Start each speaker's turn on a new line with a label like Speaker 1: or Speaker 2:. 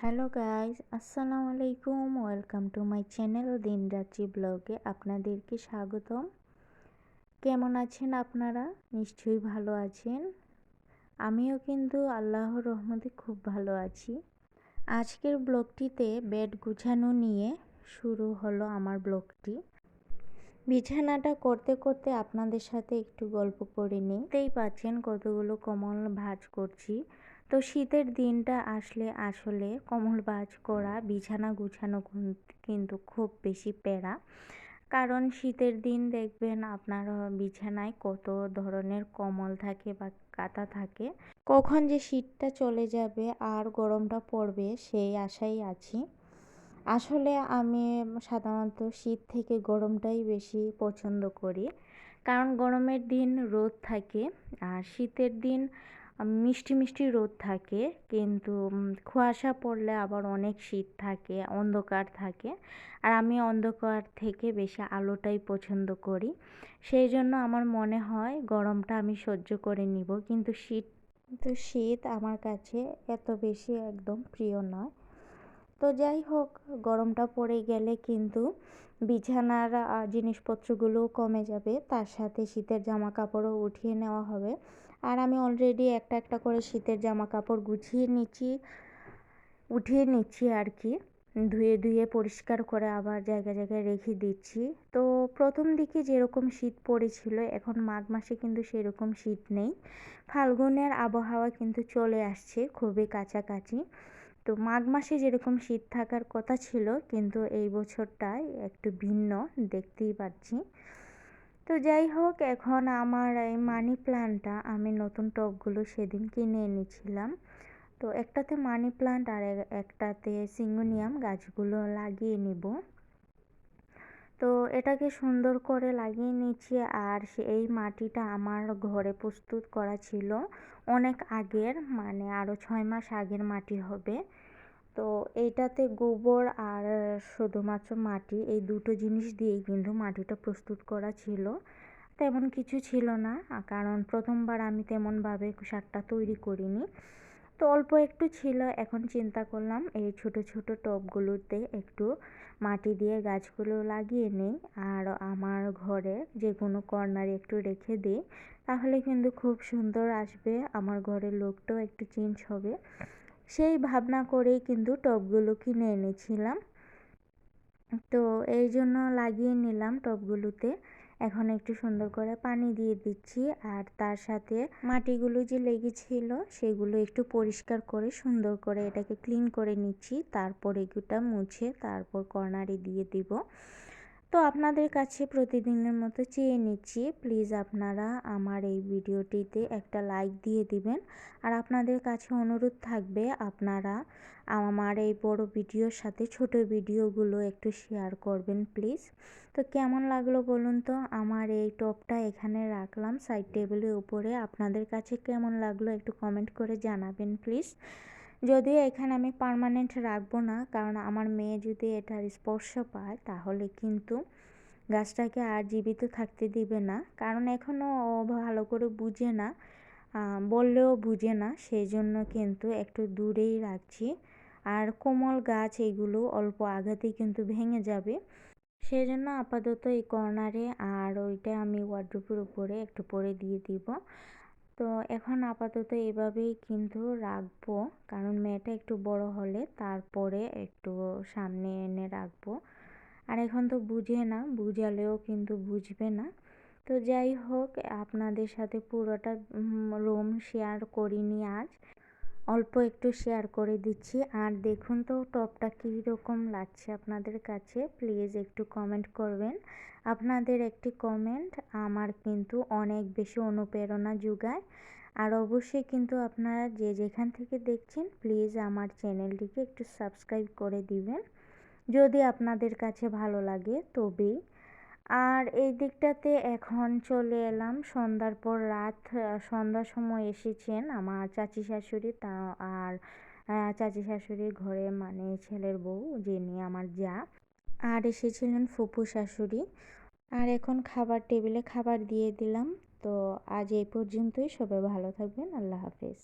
Speaker 1: Hello guys আসসালামু আলাইকুম welcome to my channel দিনরাত্রি ব্লগে আপনাদেরকে স্বাগতম। কেমন আছেন আপনারা? নিশ্চয়ই ভালো আছেন। আমিও কিন্তু আল্লাহর রহমতে খুব ভালো আছি। আজকের ব্লগটিতে বেড গুছানো নিয়ে শুরু হলো আমার ব্লগটি। বিছানাটা করতে করতে আপনাদের সাথে একটু গল্প করে নিই। পাচ্ছেন কতগুলো কমল ভাজ করছি। তো শীতের দিনটা আসলে আসলে কমল বাজ করা, বিছানা গুছানো কিন্তু খুব বেশি প্যারা। কারণ শীতের দিন দেখবেন আপনার বিছানায় কত ধরনের কমল থাকে বা কাতা থাকে। কখন যে শীতটা চলে যাবে আর গরমটা পড়বে সেই আশাই আছি। আসলে আমি সাধারণত শীত থেকে গরমটাই বেশি পছন্দ করি। কারণ গরমের দিন রোদ থাকে, আর শীতের দিন মিষ্টি মিষ্টি রোদ থাকে, কিন্তু কুয়াশা পড়লে আবার অনেক শীত থাকে, অন্ধকার থাকে। আর আমি অন্ধকার থেকে বেশি আলোটাই পছন্দ করি। সেই জন্য আমার মনে হয় গরমটা আমি সহ্য করে নিব, কিন্তু শীত কিন্তু শীত আমার কাছে এত বেশি একদম প্রিয় নয়। তো যাই হোক, গরমটা পড়ে গেলে কিন্তু বিছানার জিনিসপত্রগুলোও কমে যাবে। তার সাথে শীতের জামা কাপড়ও উঠিয়ে নেওয়া হবে। আর আমি অলরেডি একটা একটা করে শীতের জামা কাপড় গুছিয়ে নিচ্ছি, উঠিয়ে নিচ্ছি আর কি। ধুয়ে ধুয়ে পরিষ্কার করে আবার জায়গায় জায়গায় রেখে দিচ্ছি। তো প্রথম দিকে যেরকম শীত পড়েছিল, এখন মাঘ মাসে কিন্তু সেরকম শীত নেই। ফাল্গুনের আবহাওয়া কিন্তু চলে আসছে খুবই কাছাকাছি। তো মাঘ মাসে যেরকম শীত থাকার কথা ছিল, কিন্তু এই বছরটায় একটু ভিন্ন দেখতেই পাচ্ছি। তো যাই হোক, এখন আমার এই মানি প্ল্যান্টটা আমি নতুন টবগুলো সেদিন কিনে এনেছিলাম। তো একটাতে মানি প্লান্ট আর একটাতে সিঙ্গোনিয়াম গাছগুলো লাগিয়ে নিব। তো এটাকে সুন্দর করে লাগিয়ে নিচ্ছি আর এই মাটিটা আমার ঘরে প্রস্তুত করা ছিল অনেক আগের মানে আরও ছয় মাস আগের মাটি হবে। তো এইটাতে গোবর আর শুধুমাত্র মাটি, এই দুটো জিনিস দিয়েই কিন্তু মাটিটা প্রস্তুত করা ছিল। তেমন কিছু ছিল না কারণ প্রথমবার আমি তেমনভাবে সারটা তৈরি করিনি। তো অল্প একটু ছিল, এখন চিন্তা করলাম এই ছোট ছোট টবগুলোতে একটু মাটি দিয়ে গাছগুলো লাগিয়ে নিই। আর আমার ঘরে যে কোনো কর্নারে একটু রেখে দিই, তাহলে কিন্তু খুব সুন্দর আসবে, আমার ঘরের লোকটাও একটু চেঞ্জ হবে। সেই ভাবনা করেই কিন্তু টবগুলো কিনে এনেছিলাম। তো এই জন্য লাগিয়ে নিলাম টবগুলোতে এখন একটু সুন্দর করে পানি দিয়ে দিচ্ছি আর তার সাথে মাটিগুলো যে লেগেছিল সেগুলো একটু পরিষ্কার করে সুন্দর করে এটাকে ক্লিন করে নিচ্ছি। তারপর এগুটা মুছে তারপর কর্নারে দিয়ে দিব। তো আপনাদের কাছে প্রতিদিনের মতো চেয়ে নিচ্ছি। প্লিজ আপনারা আমার এই ভিডিওটিতে একটা লাইক দিয়ে দিবেন। আর আপনাদের কাছে অনুরোধ থাকবে আপনারা আমার এই বড় ভিডিওর সাথে ছোট ভিডিওগুলো একটু শেয়ার করবেন প্লিজ। তো কেমন লাগল বলুন তো? আমার এই টপটা এখানে রাখলাম। সাইড টেবিলের উপরে। আপনাদের কাছে কেমন লাগল একটু কমেন্ট করে জানাবেন প্লিজ। যদিও এখানে আমি পারমানেন্ট রাখব না, কারণ আমার মেয়ে যদি এটার স্পর্শ পায়, তাহলে কিন্তু গাছটাকে আর জীবিত থাকতে দিবে না। কারণ এখনও ও ভালো করে বুঝে না বললেও বুঝে না সেই জন্য কিন্তু একটু দূরেই রাখছি। আর কোমল গাছ এগুলো অল্প আঘাতেই কিন্তু ভেঙে যাবে। সেই জন্য আপাতত এই কর্নারে আর ওইটা আমি ওয়ার্ড্রোপের উপরে একটু পরে দিয়ে দিব। তো এখন আপাতত এভাবেই কিন্তু রাখব। কারণ মেয়েটা একটু বড় হলে তারপরে একটু সামনে এনে রাখব। আর এখন তো বুঝে না, বুঝালেও কিন্তু বুঝবে না। তো যাই হোক, আপনাদের সাথে পুরোটা রুম শেয়ার করিনি আজ। অল্প একটু শেয়ার করে দিচ্ছি। আর দেখুন তো, টপটা কীরকম লাগছে আপনাদের কাছে প্লিজ একটু কমেন্ট করবেন। আপনাদের একটি কমেন্ট আমার কিন্তু অনেক বেশি অনুপ্রেরণা যোগায়। আর অবশ্যই কিন্তু আপনারা যে যেখান থেকে দেখছেন প্লিজ আমার চ্যানেলটিকে একটু সাবস্ক্রাইব করে দিবেন। যদি আপনাদের কাছে ভালো লাগে, তবেই আর এই দিকটাতে এখন চলে এলাম। সন্ধ্যার পর রাত সন্ধ্যার সময় এসেছেন আমার চাচি শাশুড়ি, তা আর চাচি শাশুড়ির ঘরে মানে ছেলের বউ, যিনি আমার যা। আর এসেছিলেন ফুপু শাশুড়ি। আর এখন খাবার টেবিলে খাবার দিয়ে দিলাম। তো আজ এই পর্যন্তই। সবাই ভালো থাকবেন। আল্লাহ হাফেজ।